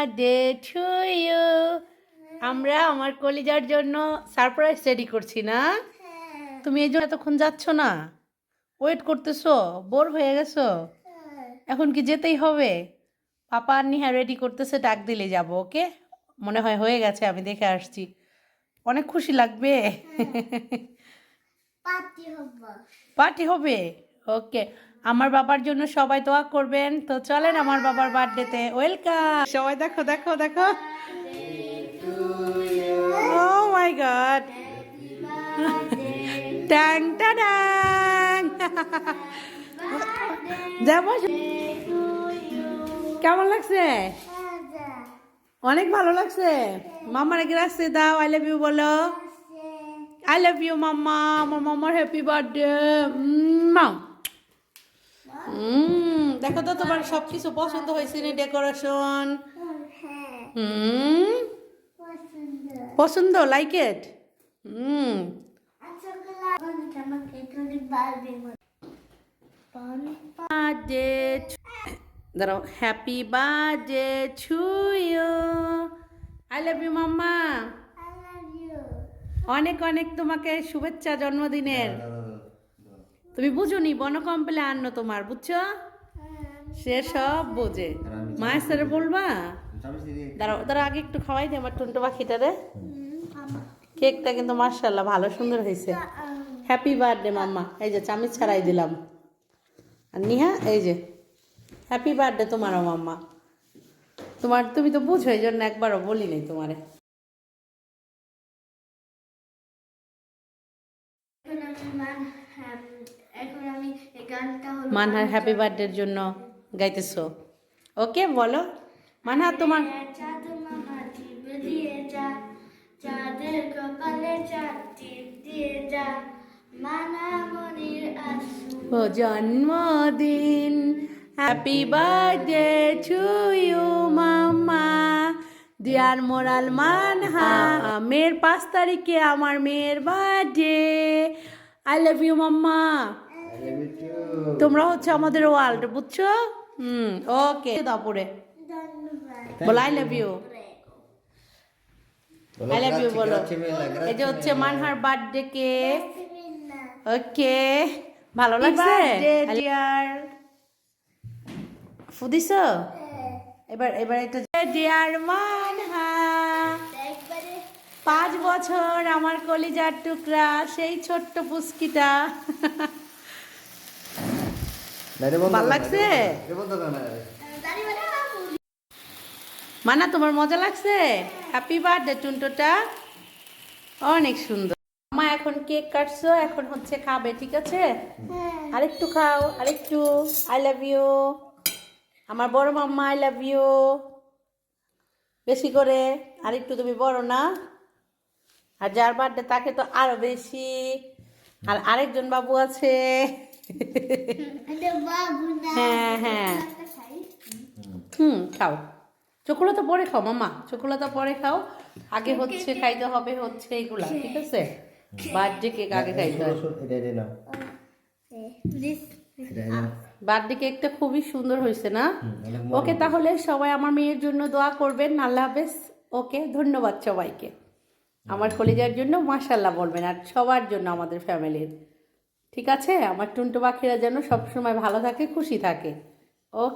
Birthday to you আমরা আমার কলিজার জন্য সারপ্রাইজ রেডি করছি না? তুমি এই জন্য এতক্ষণ যাচ্ছ না? ওয়েট করতেছো বোর হয়ে গেছো? এখন কি যেতেই হবে? পাপা আর নিহা রেডি করতেছে ডাক দিলে যাব ওকে? মনে হয় হয়ে গেছে আমি দেখে আসছি। অনেক খুশি লাগবে। পার্টি পার্টি হবে? ওকে, আমার বাবার জন্য সবাই দোয়া করবেন। তো চলেন আমার বাবার বার্থডেতে, ওয়েলকাম। সবাই দেখো দেখো দেখো। ও মাই গড ট্যাং টাডাং যাব। কেমন লাগছে? অনেক ভালো লাগছে। মামার গ্রাসে দাও আই লাভ ইউ বলো। আই লাভ ইউ মাম্মা আমার মাম্মার হ্যাপি বার্থডে মা দেখো তো তোমার সব কিছু পছন্দ হয়েছে না ডেকোরেশন। হ্যাঁ হুম পছন্দ পছন্দ লাইক ইট হুম দাঁড়াও happy birthday to you I love you mamma I love you অনেক অনেক তোমাকে শুভেচ্ছা জন্মদিনের। তুমি বুঝুনি বন কমপ্লেন আন্ন তোমার, বুঝছ? সে সব বোঝে। মায়ের স্যারে বলবা? দাঁড়াও দাঁড়া আগে একটু খাওয়াই দে আমার টুনটো পাখিটারে কেকটা কিন্তু মার্শাল্লাহ ভালো সুন্দর হয়েছে। Happy birthday mamma. এই যে চামিচ ছাড়াই দিলাম। আর নিহা, এই যে। হ্যাপি বার্থডে তোমারও, মাম্মা। তোমার, তুমি তো বুঝো এই জন্য একবারও বলি নাই তোমারে। মানহার হ্যাপি বার্থডের জন্য গাইতেছো। ওকে বলো। মানহা তোমার চাঁদের কপালে চাঁদ দিয়ে যা ও জন্মদিন happy birthday to you mama. Dear moral Manha মেয়ের পাঁচ তারিখে আমার মেয়ের birthday I love you mamma তোমরা হচ্ছে আমাদের ওয়ার্ল্ড বুঝছ? হুম ওকে তারপরে বলো I love you I love you বলো। এই যে হচ্ছে মানহার বার্থডে কেক ওকে ভালো লাগছে? ডিয়ার ফুদিস এবার এবার এটা ডিয়ার মানহা একবারে পাঁচ বছর আমার কলিজার টুকরা সেই ছোট্ট পুস্কিটা। ভালো লাগছে? মানা তোমার মজা লাগছে? হ্যাপি বার্থডে টুনটোটা। অনেক সুন্দর। মা এখন কেক কাটছো এখন হচ্ছে খাবে ঠিক আছে? আরেকটু খাও আরেকটু। আই লাভ ইউ আমার বড় মাম্মা আই লাভ ইউ বেশি করে আরেকটু তুমি বড় না। আর যার বার্থডে তাকে তো আরও বেশি। আর আরেকজন বাবু আছে। হ্যাঁ হ্যাঁ। হুম, খাও। চকোলেতা পরে খাও মামা চকোলেতা পরে খাও। আগে হচ্ছে খাইতে হবে হচ্ছে এইগুলা ঠিক আছে? বার্থডে কেক আগে খাইতে হবে। বার্থডে কেকটা খুবই সুন্দর হয়েছে না? ওকে তাহলে সবাই আমার মেয়ের জন্য দোয়া করবেন। আল্লাহ হাফেজ। ওকে, ধন্যবাদ সবাইকে। আমার কলিজার জন্য মাশাল্লাহ বলবেন আর সবার জন্য আমাদের ফ্যামিলির। ঠিক আছে? আমার টুনটু পাখিরা যেন সবসময় ভালো থাকে খুশি থাকে। ও